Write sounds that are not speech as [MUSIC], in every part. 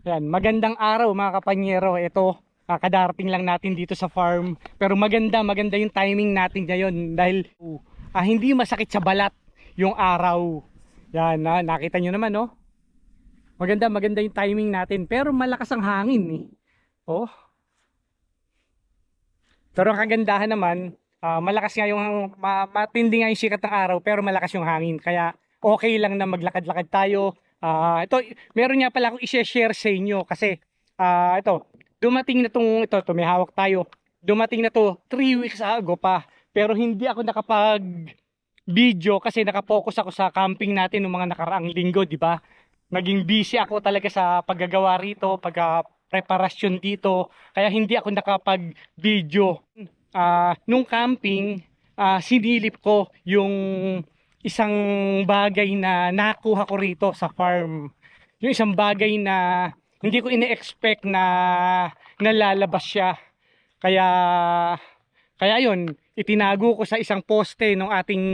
Ayan, magandang araw mga kapanyero. Ito, ah, kadarating lang natin dito sa farm. Pero maganda, maganda yung timing natin ngayon dahil ah, hindi masakit sa balat yung araw. Yan, ah, nakita nyo naman, no? Maganda, maganda yung timing natin. Pero malakas ang hangin, eh. Oh. Pero ang kagandahan naman, ah, malakas nga yung, ma- matindi nga yung sikat ng araw, pero malakas yung hangin. Kaya okay lang na maglakad-lakad tayo. Ah, ito, meron nga pala akong i-share sa inyo kasi ah, ito, dumating na tong ito, to, may hawak tayo. Dumating na to 3 weeks ago pa. Pero hindi ako nakapag video kasi nakapokus ako sa camping natin ng mga nakaraang linggo, di ba? Naging busy ako talaga sa paggagawa rito, pagka preparasyon dito. Kaya hindi ako nakapag video. Ah, nung camping, ah, sinilip ko yung isang bagay na nakuha ko rito sa farm. Yung isang bagay na hindi ko ine-expect na nalalabas siya. Kaya kaya yun, itinago ko sa isang poste ng ating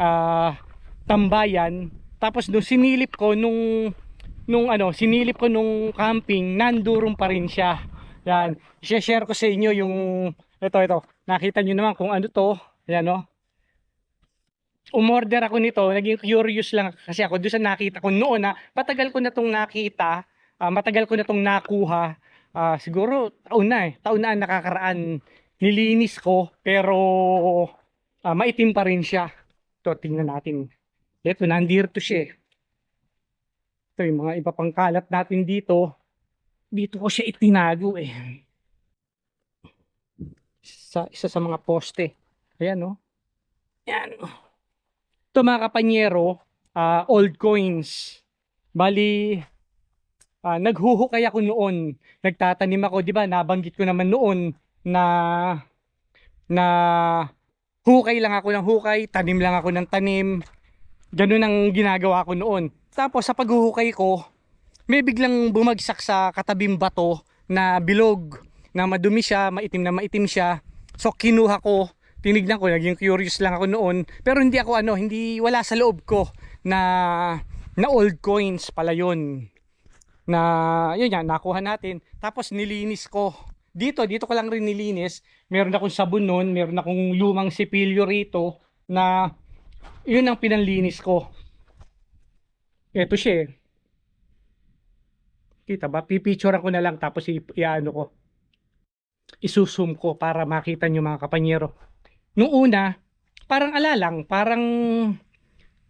ah, tambayan. Tapos nung sinilip ko nung nung ano, sinilip ko nung camping, nandurong pa rin siya. Yan, i-share ko sa inyo yung ito ito. Nakita niyo naman kung ano to. Yan no umorder ako nito, naging curious lang kasi ako doon sa nakita ko noon na patagal ko na tong nakita, ah, matagal ko na tong nakuha. Ah, siguro taon na eh, taon na ang nakakaraan. Nilinis ko pero ah, maitim pa rin siya. Ito, tingnan natin. Ito, nandito siya eh. Ito yung mga iba pang kalat natin dito. Dito ko siya itinago eh. Sa, isa sa mga poste. Ayan no. Ayan. Ito mga kapanyero, ah, old coins. Bali, ah, naghuhukay ako noon. Nagtatanim ako, di ba? Nabanggit ko naman noon na na hukay lang ako ng hukay, tanim lang ako ng tanim. Ganun ang ginagawa ko noon. Tapos sa paghuhukay ko, may biglang bumagsak sa katabing bato na bilog na madumi siya, maitim na maitim siya. So kinuha ko, tinignan ko, naging curious lang ako noon. Pero hindi ako ano, hindi wala sa loob ko na na old coins pala yun. Na yun yan, nakuha natin. Tapos nilinis ko. Dito, dito ko lang rin nilinis. Meron akong sabon noon, meron akong lumang sipilyo rito na yun ang pinanlinis ko. Ito siya eh. Kita ba? Pipicturean ko na lang tapos iano ko. Isusum ko para makita nyo mga kapanyero. Nung una, parang alalang, parang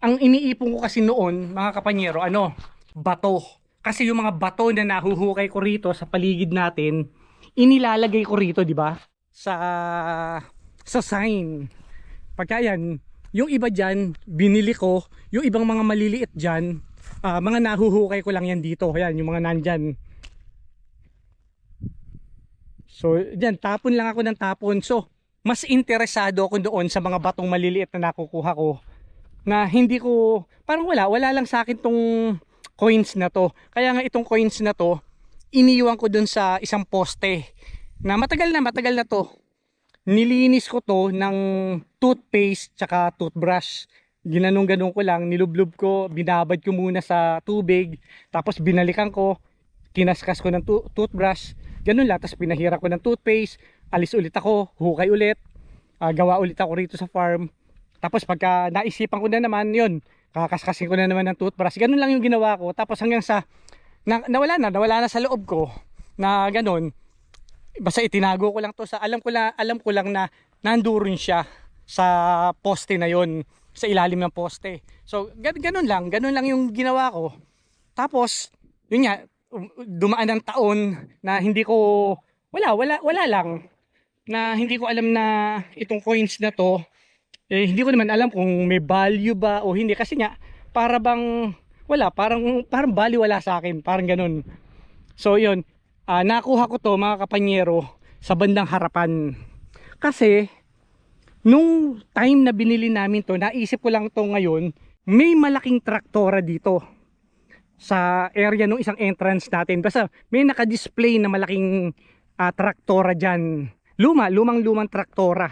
ang iniipon ko kasi noon, mga kapanyero, ano, bato. Kasi yung mga bato na nahuhukay ko rito sa paligid natin, inilalagay ko rito, di ba? Sa sa sign. Pagka yan, yung iba dyan, binili ko, yung ibang mga maliliit dyan, ah, mga nahuhukay ko lang yan dito. Ayan, yung mga nandyan. So, dyan, tapon lang ako ng tapon. So, mas interesado ako doon sa mga batong maliliit na nakukuha ko na hindi ko, parang wala, wala lang sa akin tong coins na to. Kaya nga itong coins na to, iniwan ko dun sa isang poste na matagal na, matagal na to. Nilinis ko to ng toothpaste tsaka toothbrush. Ginanong-ganong ko lang, nilublob ko, binabad ko muna sa tubig, tapos binalikan ko, kinaskas ko ng tu- toothbrush, ganun lang, tapos pinahira ko ng toothpaste, alis ulit ako, hukay ulit, ah, gawa ulit ako rito sa farm. Tapos pagka naisipan ko na naman, yun, kakaskasin ko na naman ng toothbrush. Ganun lang yung ginawa ko. Tapos hanggang sa, na, nawala na, nawala na sa loob ko, na ganun, basta itinago ko lang to sa, alam ko lang, alam ko lang na nandoon siya sa poste na yon sa ilalim ng poste. So, gan ganun lang, ganun lang yung ginawa ko. Tapos, yun nga, um- dumaan ng taon na hindi ko, wala, wala, wala lang, na hindi ko alam na itong coins na to, eh, hindi ko naman alam kung may value ba o hindi. Kasi nga, para bang, wala, parang, parang value wala sa akin, parang ganun. So, yun, ah, nakuha ko to mga kapanyero sa bandang harapan. Kasi, nung time na binili namin to, naisip ko lang to ngayon, may malaking traktora dito sa area ng isang entrance natin. Basta may naka-display na malaking ah, traktora dyan. Luma, lumang lumang traktora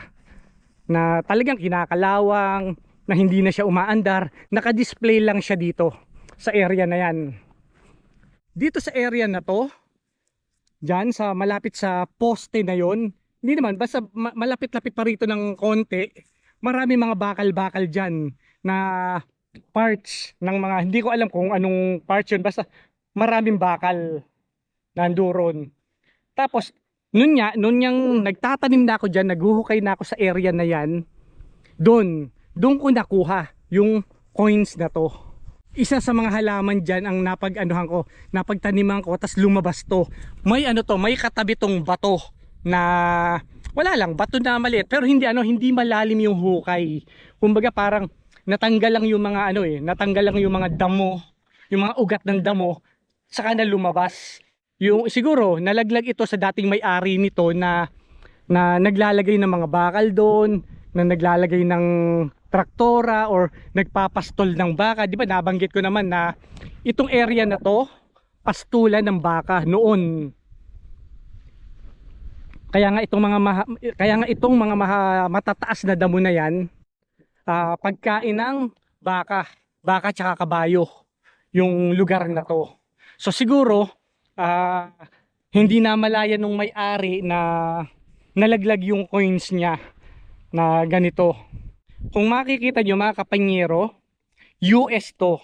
na talagang kinakalawang, na hindi na siya umaandar. Naka-display lang siya dito sa area na yan. dito sa area na to, dyan sa malapit sa poste na yon, hindi naman, basta ma- malapit-lapit pa rito ng konti, marami mga bakal-bakal dyan na parts ng mga, hindi ko alam kung anong parts yun, basta maraming bakal nanduron. Tapos, nun nga, nun yung nagtatanim na ako dyan, naghuhukay na ako sa area na yan, doon, doon ko nakuha yung coins na to. Isa sa mga halaman dyan ang napag-anuhan ko, napagtaniman ko, tas lumabas to. May ano to, may katabi tong bato na wala lang, bato na maliit. Pero hindi ano, hindi malalim yung hukay. Kumbaga parang natanggal lang yung mga ano eh, natanggal lang yung mga damo, yung mga ugat ng damo, saka na lumabas. Yung siguro nalaglag ito sa dating may-ari nito na na naglalagay ng mga bakal doon, na naglalagay ng traktora or nagpapastol ng baka. Di ba nabanggit ko naman na itong area na to, pastulan ng baka noon. Kaya nga itong mga maha, kaya nga itong mga maha, matataas na damo na yan, ah, pagkain ng baka, baka tsaka kabayo yung lugar na to. So siguro ah, hindi na malaya nung may-ari na nalaglag yung coins niya na ganito. Kung makikita nyo mga kapanyero, US to.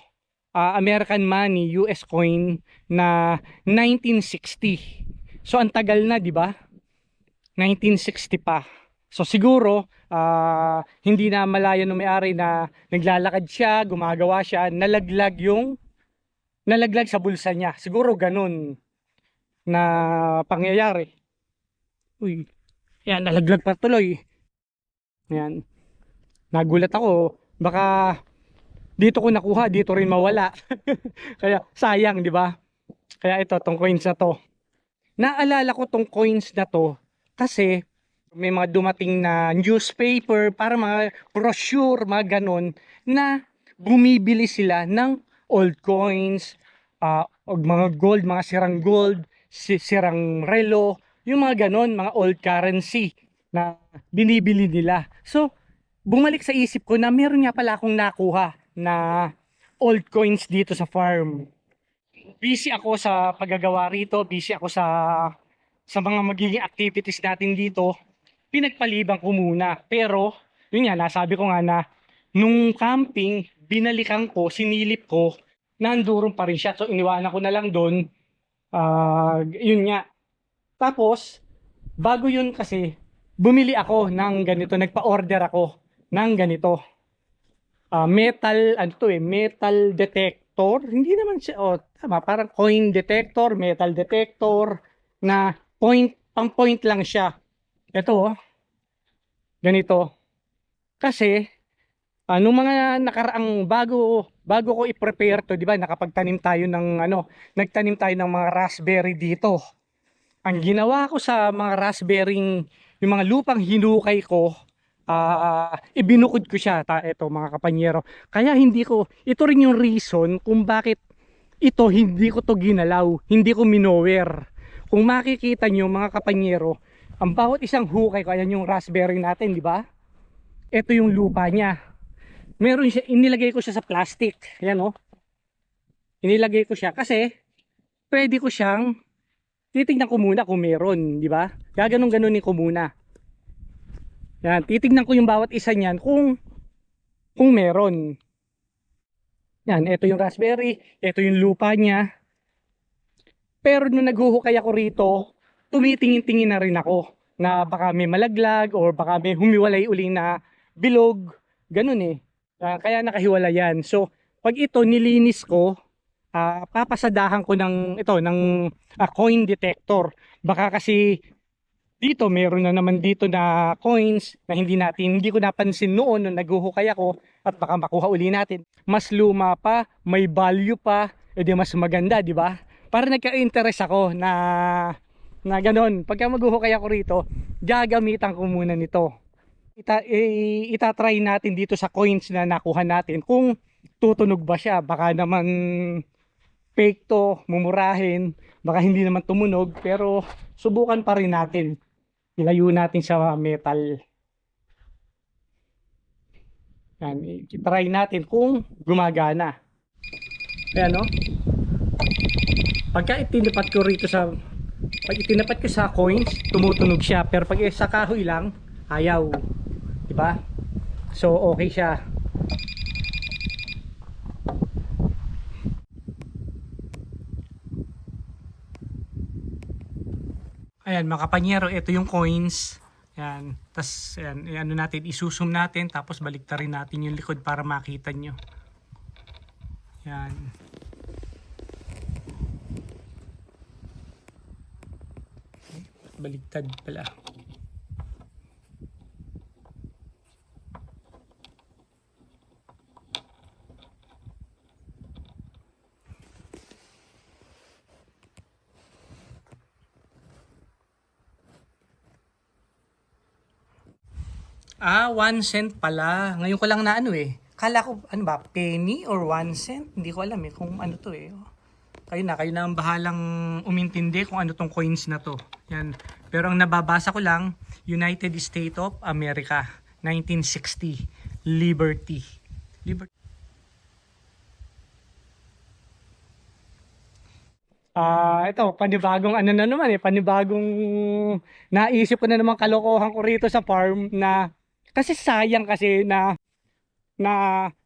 ah, American money, US coin na 1960. So ang tagal na, di ba? 1960 pa. So siguro, ah, hindi na malaya nung may-ari na naglalakad siya, gumagawa siya, nalaglag yung nalaglag sa bulsa niya. Siguro ganun na pangyayari. Uy, yan, nalaglag pa tuloy. Yan. Nagulat ako. Baka dito ko nakuha, dito rin mawala. [LAUGHS] Kaya sayang, di ba? Kaya ito, tong coins na to. Naalala ko tong coins na to kasi may mga dumating na newspaper para mga brochure, mga ganon na bumibili sila ng old coins, o mga gold, mga sirang gold, sirang relo, yung mga ganon, mga old currency na binibili nila. So, bumalik sa isip ko na meron nga pala akong nakuha na old coins dito sa farm. Busy ako sa paggagawa rito, busy ako sa sa mga magiging activities natin dito. Pinagpaliban ko muna. Pero, yun nga, nasabi ko nga na nung camping, binalikan ko, sinilip ko, nanduron pa rin siya. So, iniwanan ko na lang doon. Ah, yun nga. Tapos, bago yun kasi, bumili ako ng ganito, nagpa-order ako ng ganito. Ah, metal, ano to eh, metal detector. Hindi naman siya, oh, tama, parang coin detector, metal detector, na point, pang point lang siya. Ito oh, ganito. Kasi, nung mga nakaraang bago, bago ko i-prepare to, di ba, nakapagtanim tayo ng, ano, nagtanim tayo ng mga raspberry dito. Ang ginawa ko sa mga raspberry, yung mga lupang hinukay ko, ah ibinukod ko siya ta eto mga kapanyero. Kaya hindi ko ito rin yung reason kung bakit ito hindi ko to ginalaw hindi ko minower. Kung makikita nyo mga kapanyero ang bawat isang hukay ko ayan yung raspberry natin di ba? Ito yung lupa niya meron siya inilagay ko siya sa plastic ayan oh inilagay ko siya kasi pwede ko siyang titignan ko muna kung meron di ba gaganong ganunin ko muna yan, titignan ko yung bawat isa niyan kung kung meron. Yan, ito yung raspberry, ito yung lupa niya. Pero nung naghuhukay ako rito, tumitingin-tingin na rin ako na baka may malaglag or baka may humiwalay uli na bilog. Ganun eh. Ah, kaya nakahiwala yan. So, pag ito nilinis ko, ah, papasadahan ko ng ito ng ah, coin detector. Baka kasi dito meron na naman dito na coins na hindi natin hindi ko napansin noon nung naghuhukay ako at baka makuha uli natin mas luma pa may value pa edi mas maganda di ba para nagka-interest ako na na ganun pagka maghuhukay ako rito gagamitan ko muna nito ita itatry natin dito sa coins na nakuha natin kung tutunog ba siya baka naman fake to mumurahin baka hindi naman tumunog pero subukan pa rin natin ilayo natin sa metal. Yan, i-try natin kung gumagana. Ayan no? pagka itinapat ko rito sa pag itinapat ko sa coins, tumutunog siya. Pero pag sa kahoy lang, ayaw. 'Di ba? So okay siya. Ayan mga kapanyero, ito yung coins. Ayan. Tapos, ayan, ano natin, isusum natin, tapos baliktarin natin yung likod para makita nyo. Ayan. Baligtad pala. Ah, 1 cent pala. Ngayon ko lang na ano eh. Kala ko, ano ba, penny or 1 cent? Hindi ko alam eh kung ano to eh. Kayo na, kayo na ang bahalang umintindi kung ano tong coins na to. Yan. Pero ang nababasa ko lang, United States of America, 1960, Liberty. Liberty. Ah, ito, panibagong ano na naman eh, panibagong naisip ko na naman kalokohan ko rito sa farm na kasi sayang kasi na na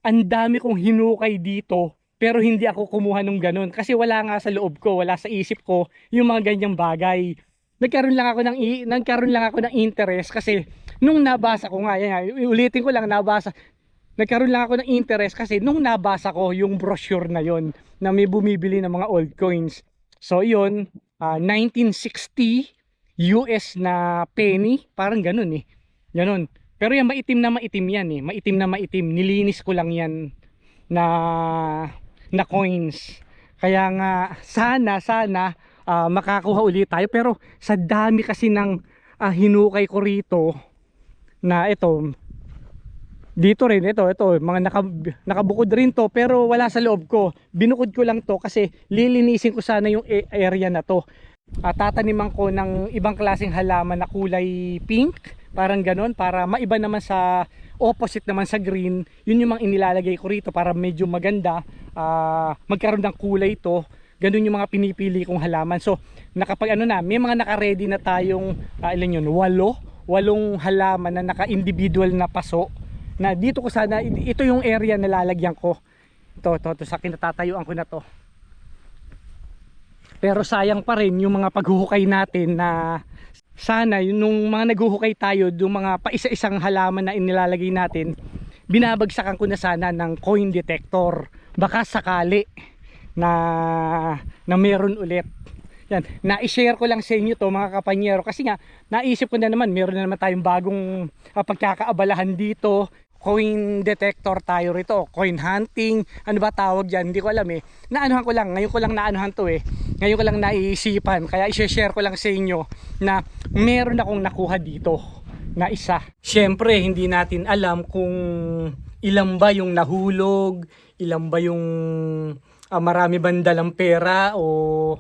ang dami kong hinukay dito pero hindi ako kumuha ng ganun kasi wala nga sa loob ko, wala sa isip ko yung mga ganyang bagay. Nagkaroon lang ako ng nagkaroon lang ako ng interest kasi nung nabasa ko nga, yan, ulitin ko lang nabasa nagkaroon lang ako ng interest kasi nung nabasa ko yung brochure na yon na may bumibili ng mga old coins. So yun, ah, 1960 US na penny, parang ganun eh. Ganun. Pero yung maitim na maitim yan eh. Maitim na maitim. Nilinis ko lang yan na na coins. Kaya nga sana sana ah, makakuha ulit tayo pero sa dami kasi ng ah, hinukay ko rito na ito dito rin ito ito mga naka, nakabukod rin to pero wala sa loob ko binukod ko lang to kasi lilinisin ko sana yung area na to at tataniman ko ng ibang klaseng halaman na kulay pink parang ganon para maiba naman sa opposite naman sa green yun yung mga inilalagay ko rito para medyo maganda ah, magkaroon ng kulay to. Ganun yung mga pinipili kong halaman. So nakapag ano na may mga naka-ready na tayong ah, ilan yun? Walo? Walong halaman na naka-individual na paso na dito ko sana ito yung area na lalagyan ko. Ito to, to sa kinatatayuan ko na to. Pero sayang pa rin yung mga paghuhukay natin na sana yung nung mga naghuhukay tayo yung mga paisa-isang halaman na inilalagay natin binabagsakan ko na sana ng coin detector. Baka sakali na na meron ulit. Yan, na-share ko lang sa inyo to mga kapanyero. Kasi nga naisip ko na naman meron na naman tayong bagong ah, pagkakaabalahan dito. Coin detector tayo rito coin hunting. Ano ba tawag dyan? Hindi ko alam eh. Naanuhan ko lang ngayon ko lang naanuhan to eh. Ngayon ko lang naiisipan kaya i-share ko lang sa inyo na meron akong nakuha dito na isa. Syempre hindi natin alam kung ilan ba yung nahulog ilan ba yung ah, marami bang dalang pera o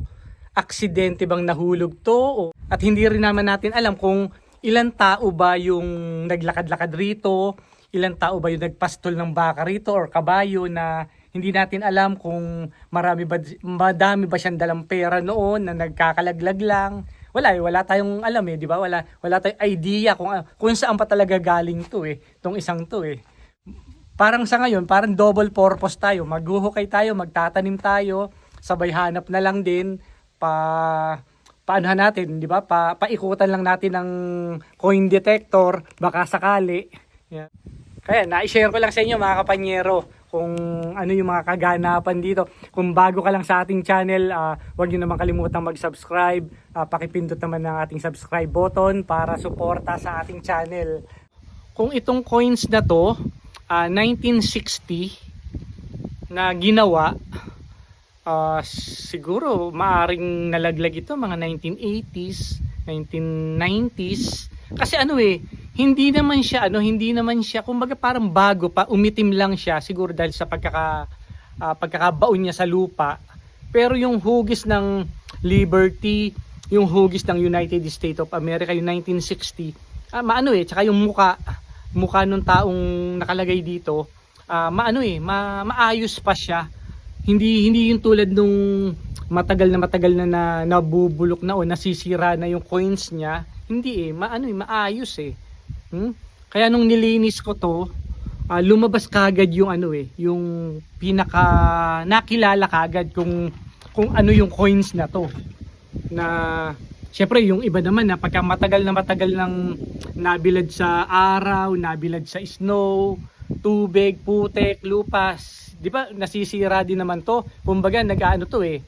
aksidente bang nahulog to o, at hindi rin naman natin alam kung ilang tao ba yung naglakad-lakad rito ilang tao ba yung nagpastol ng baka rito or kabayo na hindi natin alam kung marami ba madami ba siyang dalang pera noon na nagkakalaglag lang wala eh, wala tayong alam eh, di ba? Wala wala tayong idea kung kung saan pa talaga galing to eh, tong isang to eh parang sa ngayon, parang double purpose tayo. Maghuhukay tayo, magtatanim tayo, sabay hanap na lang din pa paanohan natin, di ba? Pa, paikutan lang natin ng coin detector, baka sakali. Yeah. Kaya na-share ko lang sa inyo mga kapanyero kung ano yung mga kaganapan dito. Kung bago ka lang sa ating channel, ah, huwag niyo naman kalimutang mag-subscribe. Ah, pakipindot naman ng ating subscribe button para suporta sa ating channel. Kung itong coins na to, ah, 1960 na ginawa, ah, siguro maaring nalaglag ito mga 1980s, 1990s. Kasi ano eh, hindi naman siya ano, hindi naman siya kumbaga parang bago pa, umitim lang siya siguro dahil sa pagkaka ah, pagkakabaon niya sa lupa. Pero yung hugis ng Liberty, yung hugis ng United States of America yung 1960, ah, maano eh, tsaka yung muka, mukha nung taong nakalagay dito, ah, maano eh, ma maayos pa siya. Hindi hindi yung tulad nung matagal na matagal na, na nabubulok na o nasisira na yung coins niya. Hindi eh, maano eh, maayos eh. Hmm? Kaya nung nilinis ko to, ah, lumabas kagad yung ano eh, yung pinaka nakilala kagad kung kung ano yung coins na to. Na syempre yung iba naman na pagka matagal na matagal nang nabilad sa araw, nabilad sa snow, tubig, putek, lupas, 'di ba? Nasisira din naman to. Kumbaga nag-aano to eh.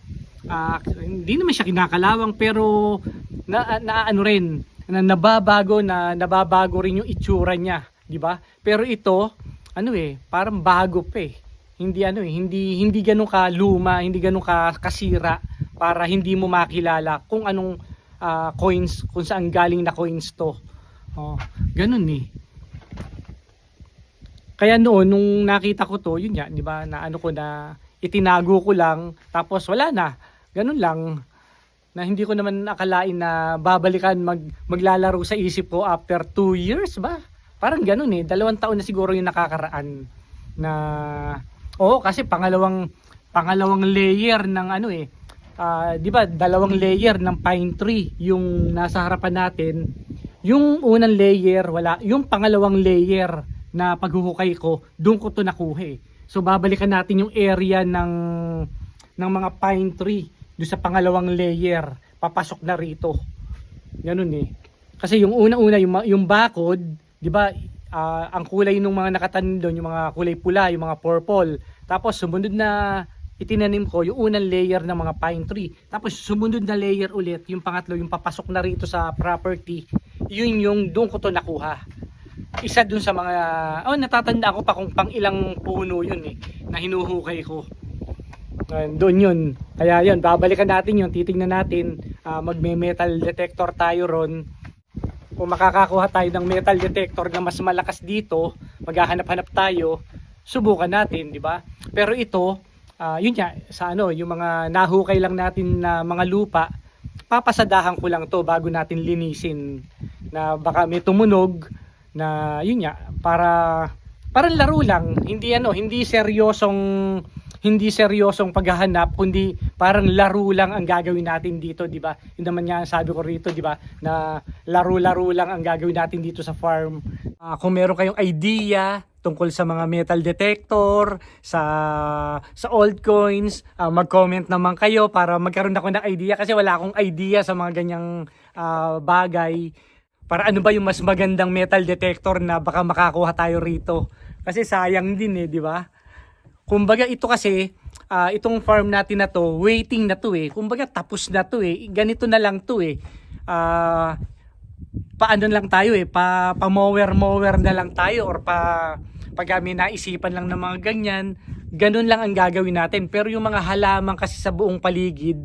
ah, hindi naman siya kinakalawang pero na, na ano rin na nababago na nababago rin yung itsura niya, 'di ba? Pero ito, ano eh, parang bago pa eh. Hindi ano eh, hindi hindi ganun ka luma, hindi ganun ka kasira para hindi mo makilala kung anong ah, coins, kung saan galing na coins to. Oh, ganun eh. Kaya noon nung nakita ko to, yun nga, 'di ba, na ano ko na itinago ko lang tapos wala na. Ganun lang na hindi ko naman akalain na babalikan mag maglalaro sa isip ko after 2 years ba? Parang ganun eh. Dalawang taon na siguro yung nakakaraan na Oo, kasi pangalawang pangalawang layer ng ano eh. ah, 'di ba? Dalawang layer ng pine tree yung nasa harapan natin. Yung unang layer wala, yung pangalawang layer na paghuhukay ko, doon ko to nakuha. So babalikan natin yung area ng ng mga pine tree doon sa pangalawang layer. Papasok na rito. Ganun eh. Kasi yung una-una yung yung bakod, 'di ba? ah, ang kulay ng mga nakatanim doon, yung mga kulay pula, yung mga purple. Tapos sumunod na itinanim ko yung unang layer ng mga pine tree. Tapos sumunod na layer ulit, yung pangatlo, yung papasok na rito sa property. Yun yung doon ko to nakuha. Isa dun sa mga, oh natatanda ko pa kung pang ilang puno yun eh, na hinuhukay ko. Ayun, doon yun. Kaya yun, babalikan natin yun, titingnan natin, ah, magme-metal detector tayo ron. Kung makakakuha tayo ng metal detector na mas malakas dito, maghahanap-hanap tayo, subukan natin, di ba? Pero ito, ah, yun nga, sa ano, yung mga nahukay lang natin na mga lupa, papasadahan ko lang to bago natin linisin na baka may tumunog na yun nga para parang laro lang hindi ano hindi seryosong hindi seryosong paghahanap kundi parang laro lang ang gagawin natin dito di ba yun naman nga ang sabi ko rito di ba na laro-laro lang ang gagawin natin dito sa farm Ah, kung meron kayong idea tungkol sa mga metal detector, sa sa old coins, ah, mag-comment naman kayo para magkaroon ako ng idea kasi wala akong idea sa mga ganyang ah, bagay. Para ano ba yung mas magandang metal detector na baka makakuha tayo rito. Kasi sayang din eh, di ba? Kumbaga ito kasi, ah, itong farm natin na to, waiting na to eh. Kumbaga tapos na to eh. Ganito na lang to eh. Ah, paano lang tayo eh, pa, pa mower mower na lang tayo or pa pag kami naisipan lang ng mga ganyan, ganun lang ang gagawin natin. Pero yung mga halaman kasi sa buong paligid,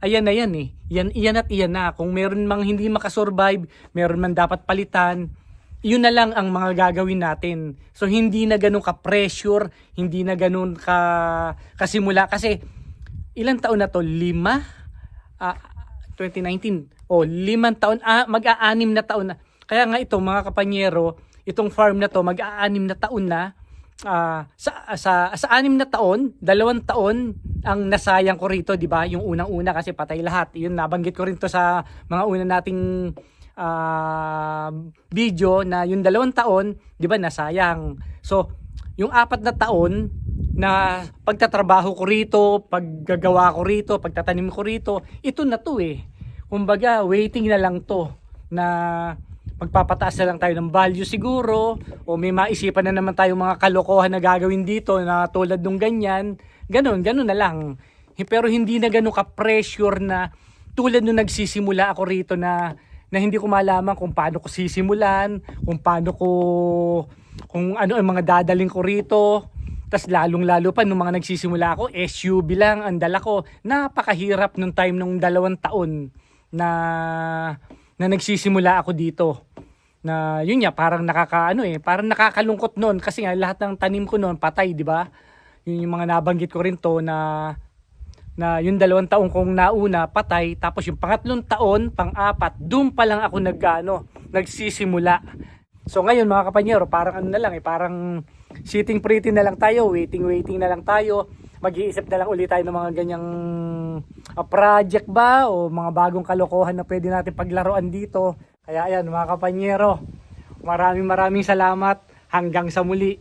ayan na yan eh. Yan, iyan at iyan na. Kung meron mang hindi makasurvive, meron man dapat palitan, yun na lang ang mga gagawin natin. So hindi na ganun ka-pressure, hindi na ganun ka kasimula. Kasi ilang taon na to? Lima? Ah, 2019. O, limang taon, ah, mag-aanim na taon na. Kaya nga ito, mga kapanyero, itong farm na to, mag-aanim na taon na. Ah, sa, sa, sa anim na taon, dalawang taon ang nasayang ko rito, di ba? Yung unang-una kasi patay lahat. Yun, nabanggit ko rin to sa mga una nating ah, video na yung dalawang taon, di ba, nasayang. So, yung apat na taon na pagtatrabaho ko rito, paggagawa ko rito, pagtatanim ko rito, ito na to eh. Kumbaga, waiting na lang to na magpapataas na lang tayo ng value siguro o may maisipan na naman tayo mga kalokohan na gagawin dito na tulad nung ganyan. Ganon, ganon na lang. Pero hindi na ganon ka-pressure na tulad nung nagsisimula ako rito na na hindi ko malaman kung paano ko sisimulan, kung paano ko kung ano ang mga dadaling ko rito. Tapos lalong lalo pa nung mga nagsisimula ako, SUV lang ang dala ko. Napakahirap nung time nung dalawang taon na na nagsisimula ako dito. Na yun nga parang nakakaano eh, parang nakakalungkot noon kasi nga lahat ng tanim ko noon patay, di ba? Yun yung mga nabanggit ko rin to na na yung dalawang taon kong nauna patay tapos yung pangatlong taon pang-apat doon pa lang ako nagano nagsisimula so ngayon mga kapanyero parang ano na lang eh parang sitting pretty na lang tayo waiting waiting na lang tayo mag-iisip na lang ulit tayo ng mga ganyang ah, project ba o mga bagong kalokohan na pwede natin paglaruan dito. Kaya ayan mga kapanyero, maraming maraming salamat. Hanggang sa muli.